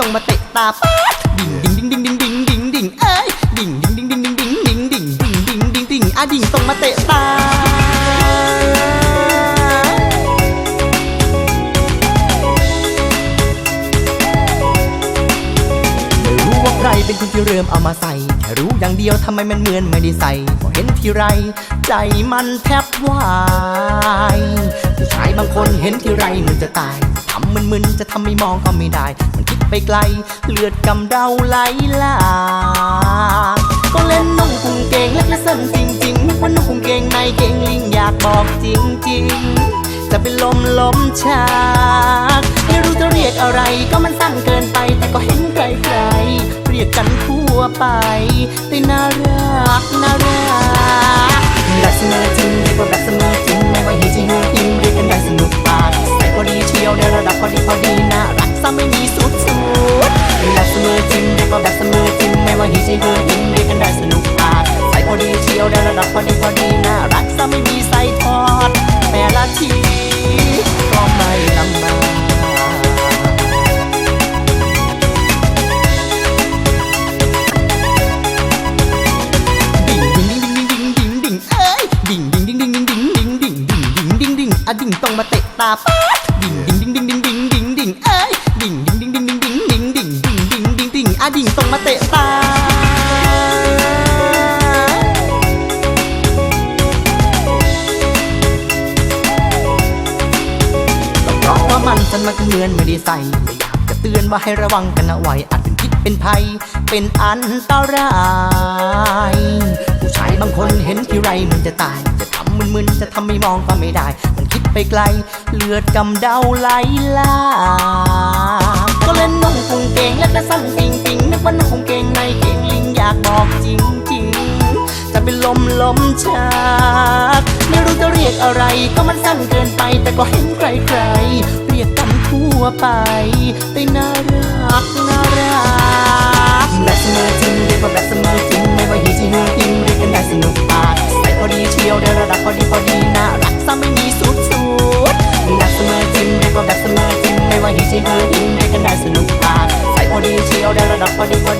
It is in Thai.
ต้องมาเตะตาป๊าดดิ่งดิ่งดิ่งดิ่งดิ่งดิ่งดิ่งดิ่งเอ้ยดิ่งดิ่งดิ่งดิ่งดิ่งดิ่งดิ่งดิ่งดิ่งดิ่งดิ่งดิ่งอะดิ่งต้องมาเตะตาไม่รู้ว่าใครเป็นคนที่เริ่มเอามาใส่แค่รู้อย่างเดียวทำไมมันเหมือนไม่ได้ใส่พอเห็นทีไร ใจมันแทบวาย ชายบางคนเห็นที่ไรมันจะตายทำมึนๆจะทำไม่มองก็ไม่ได้ มันคิดไปไกล เลือดกำเดาไหลลาก็เล่นนุ่งกุงเกงเล็กและสั้นจริงๆนึกว่านุ่งกุงเกงในเกงลิงอยากบอกจริงๆ จะเป็นลมลมชากไม่รู้จะเรียกอะไรก็มันสั้นเกินไป แต่ก็เห็นใครๆเรียกกันทั่วไปแต่น่ารักน่ารัก แบบเสมอจริงเรียกว่าแบบเสมอจริงไม่ว่าเฮจริงหรืออิงเรียกกันได้าป๊าดิ่งดิ่งดิ่งดิ่งดิ่งดิ่งดิ่งดิ่งเอ้ยดิ่งดิ่งดิ่งดิ่งดิ่งดิ่งดิ่งดิ่งดิ่งดิ่งดิ่งดิ่งอะดิ่งต้องมาเตะตาก็เพราะว่ามันสันมันก็เหมือนไม่ได้ใส่ไม่อยากจะเตือนว่าให้ระวังกันเอาไว้อาจเป็นพิษเป็นภัย เป็นอันตราย ผู้ชายบางคนเห็นทีไรมันจะตายำมึนๆจะทำไม่มองก็ไม่ได้ มันคิดไปไกล เลือดกำเดาไหลลากก็เล่นนุ่งกุงเกงและก็สั้นปิงปิงนึกว่านุ่งกุงเกงในเกงลิงอยากบอกจริงๆจะเป็นลมลมชักไม่รู้จะเรียกอะไรก็มันสั้นเกินไปแต่ก็เห็นใครๆเรียกกันทั่วไปแต่น ส่พอดียวในระดับพอดีพอดีน่ารักซะไม่มีสุดสุดนักเสมอจริงเรียกว่าแบบเสมอจริงไม่ว่าฮีจีนูอิงเรียกกันได้สนุกปากใส่พอดีเชียวในระดับพอดีพอดี